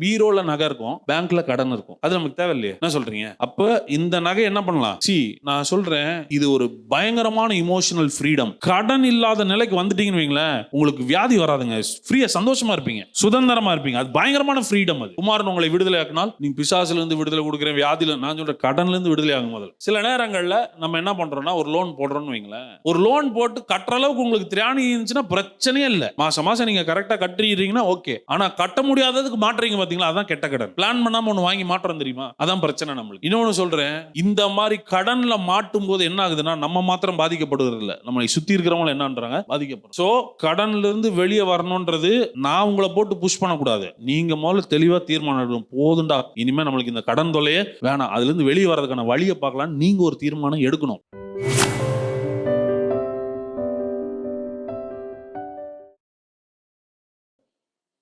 பீரோல நகை இருக்கும் பேங்க்ல கடன் இருக்கும். அது நமக்கு தேவையில்லையே. என்ன சொல்றீங்க? அப்ப இந்த நகை என்ன பண்ணலாம்? சி நான் சொல்றேன் இது ஒரு பயங்கரமான இமோஷனல் ஃப்ரீடம் கடன் இல்லாத நிலைக்கு வந்துட்டீங்கன்னு வைங்களேன் உங்களுக்கு வியாதி வராதுங்க. ஃப்ரீயா சந்தோஷமா இருப்பீங்க. சுதந்திரமா இருப்பீங்க. அது பயங்கரமான ஃப்ரீடம் அது. குமாரன் உங்களை விடுதலை ஆக்கினால் நீங்க பிசாசுல இருந்து விடுதலை கொடுக்குறேன் வியாதியில நான் சொல்ற கடன்ல இருந்து விடுதலை ஆகும் முதல்ல. சில நேரங்கள்ல நம்ம என்ன பண்றோம்னா ஒரு லோன் போடுறோம்னு வைங்களேன். ஒரு லோன் போட்டு கட்டுற அளவுக்கு உங்களுக்கு திராணி இருந்துச்சுன்னா பிரச்சனையே இல்லை. மாசம் மாசம் நீங்க கரெக்டா கட்டுறீங்கன்னா ஓகே ஆனா கட்ட முடியாததுக்கு மாற்றீங்க பார்த்தீங்களா அதான் கெட்ட கடன். பிளான் பண்ணாம ஒன்று வாங்கி மாற்றம் தெரியுமா? அதான் பிரச்சனை நம்மளுக்கு. இன்னொன்னு சொல்றேன் இந்த மாதிரி கடன்ல மாட்டும் போது என்ன ஆகுதுன்னா நம்ம மாத்திரம் பாதிக்கப்படுறது இல்ல. நம்மளை சுத்தி இருக்கிறவங்க என்னன்றாங்க? பாதிக்கப்படும். சோ கடன்ல இருந்து வெளியே வரணும்ன்றது நான் உங்களை போட்டு புஷ் பண்ணக்கூடாது. நீங்க முதல்ல தெளிவா தீர்மானம் எடுக்கணும். போதுண்டா. இனிமே நம்மளுக்கு இந்த கடன் தொல்லையே வேணாம். அதுல இருந்து வெளியே வரதுக்கான வழியை பார்க்கலாம் நீங்க ஒரு தீர்மானம் எடுக்கணும்.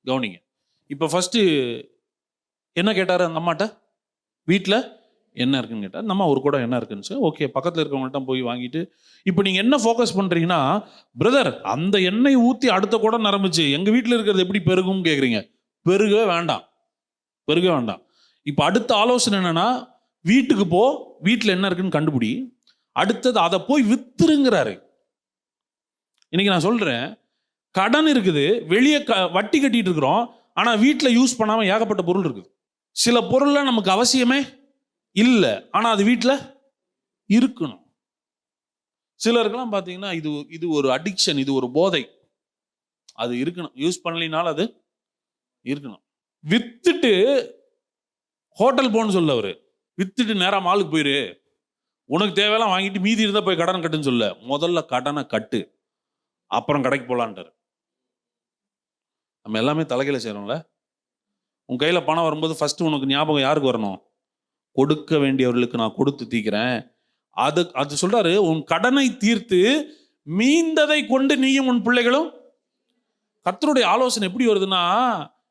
கவனிங்க. இப்போ ஃபஸ்ட்டு என்ன கேட்டார் அந்த அம்மாட்ட? வீட்டில் என்ன இருக்குன்னு கேட்டால் நம்ம ஒரு கூட என்ன இருக்குன்னு சொல்லி ஓகே பக்கத்தில் இருக்கவங்கள்ட்ட போய் வாங்கிட்டு இப்போ நீங்கள் என்ன ஃபோக்கஸ் பண்ணுறீங்கன்னா பிரதர் அந்த எண்ணெய் ஊற்றி அடுத்த கூட நிரம்பிச்சு. எங்கள் வீட்டில் இருக்கிறது எப்படி பெருகும்னு கேட்குறீங்க பெருகவே வேண்டாம். பெருக வேண்டாம். இப்போ அடுத்த ஆலோசனை என்னென்னா வீட்டுக்கு போ. வீட்டில் என்ன இருக்குன்னு கண்டுபிடி. அடுத்தது அதை போய் வித்துருங்கிறாரு. இன்னைக்கு நான் சொல்கிறேன் கடன் இருக்குது. வெளியே க வட்டி கட்டிட்டு இருக்கிறோம். ஆனால் வீட்டில் யூஸ் பண்ணாமல் ஏகப்பட்ட பொருள் இருக்குது. சில பொருள்லாம் நமக்கு அவசியமே இல்லை. ஆனால் அது வீட்டில் இருக்கணும். சிலருக்கெல்லாம் பார்த்தீங்கன்னா இது இது ஒரு அடிக்ஷன் இது ஒரு போதை. அது இருக்கணும். யூஸ் பண்ணலினாலும் அது இருக்கணும். வித்துட்டு ஹோட்டல் போகணும்னு சொல்ல அவர். வித்துட்டு நேராக மாலுக்கு போயிரு. உனக்கு தேவையெல்லாம் வாங்கிட்டு மீதி இருந்தால் போய் கடன் கட்டுன்னு சொல்ல. முதல்ல கடனை கட்டு. அப்புறம் கடைக்கு போகலான்ட்டார் நம்ம எல்லாமே தலைகையில செய்கிறோம்ல உன் கையில் பணம் வரும்போது ஃபஸ்ட்டு உனக்கு ஞாபகம் யாருக்கு வரணும்? கொடுக்க வேண்டியவர்களுக்கு நான் கொடுத்து தீக்கிறேன். அது அது சொல்றாரு உன் கடனை தீர்த்து மீந்ததை கொண்டு நீயும் உன் பிள்ளைகளும் கர்த்தருடைய ஆலோசனை எப்படி வருதுன்னா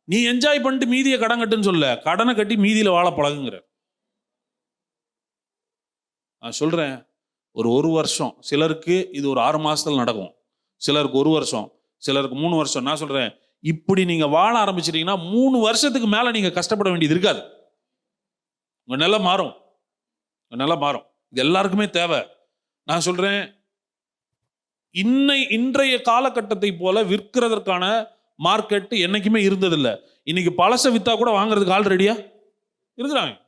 நீ என்ஜாய் பண்ணிட்டு மீதியை கடன் கட்டுன்னு சொல்ல. கடனை கட்டி மீதியில் வாழ பழகுங்கிற நான் சொல்கிறேன் ஒரு ஒரு வருஷம் சிலருக்கு இது ஒரு ஆறு மாதத்தில் நடக்கும். சிலருக்கு ஒரு வருஷம் சிலருக்கு மூணு வருஷம். நான் சொல்கிறேன் இப்படி நீங்க வாழ ஆரம்பிச்சிட்டீங்கன்னா மூணு வருஷத்துக்கு மேல நீங்க கஷ்டப்பட வேண்டியது இருக்காது. உங்க நிலை மாறும். நல்லா நிலை மாறும். இது எல்லாருக்குமே தேவை. நான் சொல்றேன் இன்னை இன்றைய காலகட்டத்தை போல விற்கிறதற்கான மார்க்கெட் என்னைக்குமே இருந்ததில்லை. இன்னைக்கு பழச வித்தா கூட வாங்குறதுக்கு ஆள் ரெடியா இருக்கிறாங்க.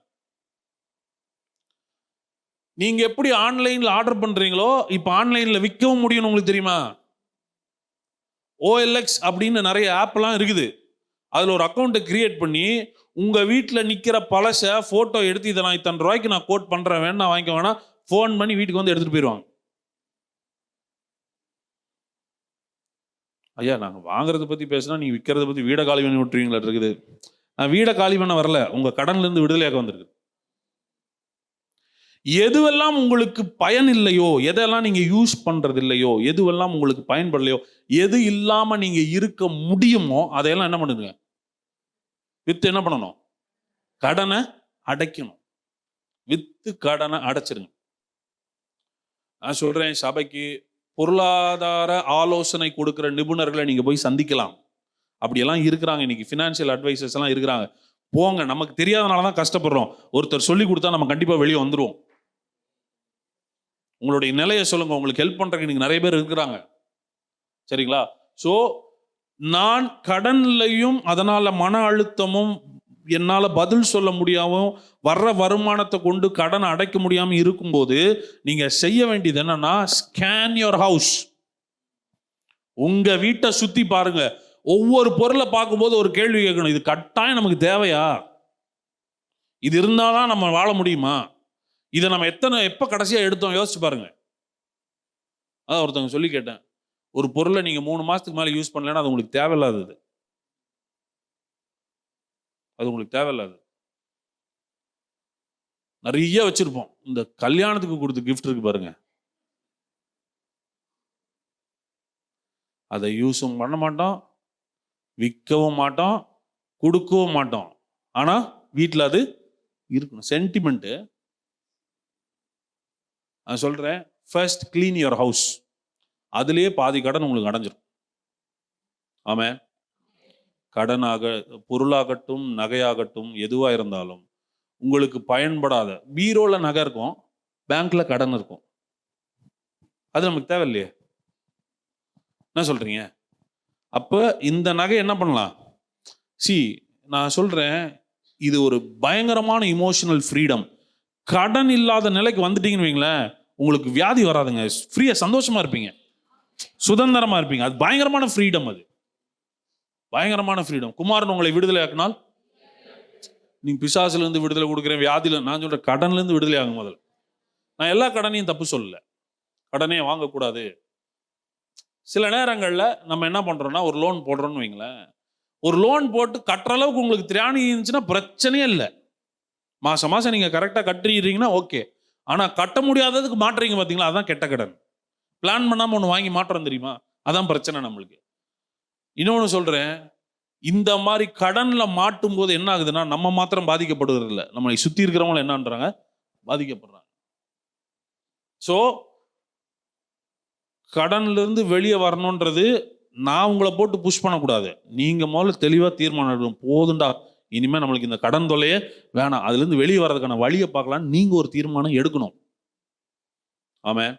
நீங்க எப்படி ஆன்லைன்ல ஆர்டர் பண்றீங்களோ இப்போ ஆன்லைன்ல விற்கவும் முடியும்னு உங்களுக்கு தெரியுமா? ஓஎல்எக்ஸ் அப்படின்னு நிறைய ஆப்லாம் இருக்குது. அதில் ஒரு அக்கௌண்ட்டை கிரியேட் பண்ணி உங்கள் வீட்டில் நிற்கிற பழசை ஃபோட்டோ எடுத்து இதை நான் இத்தனை ரூபாய்க்கு நான் கோட் பண்ணுறேன் வேணா வாங்கிக்க வேணா ஃபோன் பண்ணி வீட்டுக்கு வந்து எடுத்துகிட்டு போயிடுவாங்க ஐயா நாங்கள் வாங்குறத பற்றி பேசினா நீங்கள் விற்கிறத பற்றி வீடை காலி பண்ணி விட்டுருவீங்களா இருக்குது. நான் வீடை காலி பண்ண வரல உங்கள் கடன்லேருந்து விடுதலையாக வந்திருக்கு. எதுவெல்லாம் உங்களுக்கு பயன் இல்லையோ எதெல்லாம் நீங்கள் யூஸ் பண்ணுறது இல்லையோ எதுவெல்லாம் உங்களுக்கு பயன்படலையோ எது இல்லாமல் நீங்கள் இருக்க முடியுமோ அதையெல்லாம் என்ன பண்ணுங்க வித்து என்ன பண்ணணும்? கடனை அடைக்கணும். வித்து கடனை அடைச்சிருங்க. நான் சொல்கிறேன் சபைக்கு பொருளாதார ஆலோசனை கொடுக்குற நிபுணர்களை நீங்கள் போய் சந்திக்கலாம். அப்படியெல்லாம் இருக்கிறாங்க இன்னைக்கு. ஃபினான்ஷியல் அட்வைசர்ஸ் எல்லாம் இருக்கிறாங்க. போங்க நமக்கு தெரியாதனால தான் கஷ்டப்படுறோம். ஒருத்தர் சொல்லி கொடுத்தா நம்ம கண்டிப்பாக வெளியே வந்துடுவோம் உங்களுடைய நிலையை சொல்லுங்க. உங்களுக்கு ஹெல்ப் பண்றதுக்கு இன்னைக்கு நிறைய பேர் இருக்கிறாங்க. சரிங்களா? ஸோ நான் கடன்லையும் அதனால மன அழுத்தமும் என்னால் பதில் சொல்ல முடியாமல் வர்ற வருமானத்தை கொண்டு கடனை அடைக்க முடியாமல் இருக்கும்போது நீங்கள் செய்ய வேண்டியது என்னன்னா ஸ்கேன் யுவர் ஹவுஸ் உங்கள் வீட்டை சுற்றி பாருங்க. ஒவ்வொரு பொருளை பார்க்கும்போது ஒரு கேள்வி கேட்கணும். இது கட்டாயம் நமக்கு தேவையா? இது இருந்தால் தான் நம்ம வாழ முடியுமா? இதை நம்ம எத்தனை எப்போ கடைசியாக எடுத்தோம்? யோசிச்சு பாருங்க. அதான் ஒருத்தவங்க சொல்லி கேட்டேன். ஒரு பொருளை நீங்கள் மூணு மாதத்துக்கு மேலே யூஸ் பண்ணலைன்னா அது உங்களுக்கு தேவையில்லாதது. அது உங்களுக்கு தேவையில்லாது நிறைய வச்சிருப்போம். இந்த கல்யாணத்துக்கு கொடுத்த கிஃப்ட் இருக்கு பாருங்க. அதை யூஸும் பண்ண மாட்டோம். விற்கவும் மாட்டோம். கொடுக்கவும் மாட்டோம். ஆனால் வீட்டில் அது இருக்கணும். சென்டிமெண்ட்டு நான் சொல்கிறேன் ஃபர்ஸ்ட் க்ளீன் யுவர் ஹவுஸ் அதுலேயே பாதி கடன் உங்களுக்கு அடைஞ்சிடும் ஆமாம் கடனாக பொருளாகட்டும் நகையாகட்டும் எதுவாக இருந்தாலும் உங்களுக்கு பயன்படாத பீரோவில் நகை இருக்கும் பேங்க்கில் கடன் இருக்கும். அது நமக்கு தேவையில்லையே. என்ன சொல்கிறீங்க அப்போ இந்த நகை என்ன பண்ணலாம்? சி நான் சொல்கிறேன் இது ஒரு பயங்கரமான இமோஷனல் ஃப்ரீடம் கடன் இல்லாத நிலைக்கு வந்துட்டீங்கன்னு வைங்களேன் உங்களுக்கு வியாதி வராதுங்க. ஃப்ரீயாக சந்தோஷமா இருப்பீங்க. சுதந்திரமா இருப்பீங்க. அது பயங்கரமான ஃப்ரீடம் அது. பயங்கரமான ஃப்ரீடம் குமாரன் உங்களை விடுதலை ஆக்கினால்? நீங்கள் பிசாசுலேருந்து விடுதலை கொடுக்குறேன் வியாதியில் நான் சொல்கிறேன் கடன்லேருந்து விடுதலை ஆகும் முதல்ல. நான் எல்லா கடனையும் தப்பு சொல்லலை. கடனே வாங்கக்கூடாது. சில நேரங்களில் நம்ம என்ன பண்ணுறோன்னா ஒரு லோன் போடுறோன்னு வைங்களேன். ஒரு லோன் போட்டு கட்டுற அளவுக்கு உங்களுக்கு திராணி இருந்துச்சுன்னா பிரச்சனையே இல்லை. மாதம் மாதம் நீங்கள் கரெக்டாக கட்டிடுறீங்கன்னா ஓகே ஆனால் கட்ட முடியாததுக்கு மாட்டுறீங்க பார்த்தீங்களா? அதான் கெட்ட கடன். பிளான் பண்ணாமல் ஒன்று வாங்கி மாட்டுறோம் தெரியுமா? அதான் பிரச்சனை நம்மளுக்கு. இன்னொன்று சொல்கிறேன் இந்த மாதிரி கடனில் மாட்டும் போது என்ன ஆகுதுன்னா நம்ம மாத்திரம் பாதிக்கப்படுகிறதில்ல நம்மளை சுற்றி இருக்கிறவங்கள என்னன்றாங்க பாதிக்கப்படுறாங்க. ஸோ கடன்லேருந்து வெளியே வரணுன்றது நான் உங்களை போட்டு புஷ் பண்ணக்கூடாது. நீங்கள் முதல்ல தெளிவாக தீர்மானம் எடுக்கணும். போதுண்டா. இனிமேல் நம்மளுக்கு இந்த கடன் தொல்லையே வேணாம். அதுலேருந்து வெளியே வர்றதுக்கான வழியை பார்க்கலாம்னு நீங்கள் ஒரு தீர்மானம் எடுக்கணும். ஆமாம்